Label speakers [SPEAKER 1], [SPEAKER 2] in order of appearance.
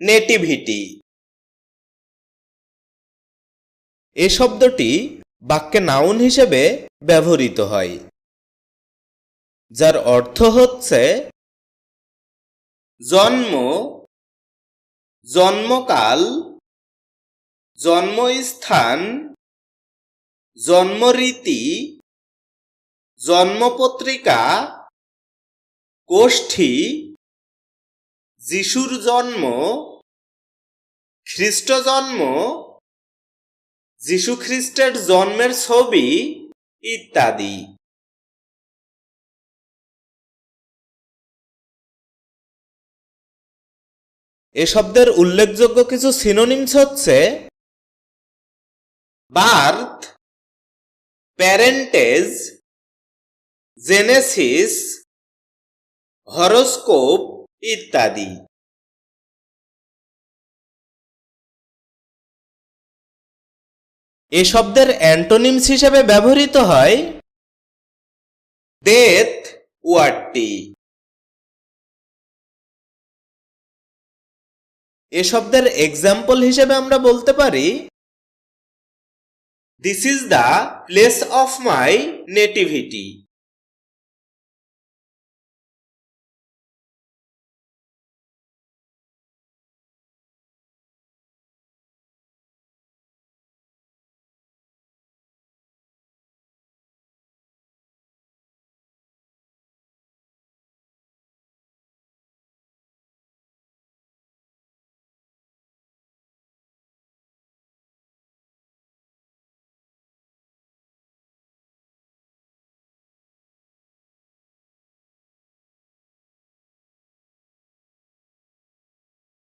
[SPEAKER 1] Nativity. এ শব্দটি বাক্যে noun হিসেবে ব্যবহৃত হয়, যার অর্থ হচ্ছে জন্ম, জন্মকাল, জন্মস্থান, জন্মরীতি, জন্মপত্রিকা, গোষ্ঠী, যিশুর জন্ম খ্রিস্ট জন্ম যিশু খ্রিস্টের জন্মের ছবি ইত্যাদি। এ শব্দের উল্লেখযোগ্য কিছু সিনোনিমস হচ্ছে বার্থ, প্যারেন্টেজ, জেনেসিস, হরোস্কোপ ইত্যাদি। এ শব্দের অ্যান্টোনিমস হিসেবে ব্যবহৃত হয় ডেথ ওয়ার্ডটি এ শব্দের এক্সাম্পল হিসেবে আমরা বলতে পারি this is the place of my nativity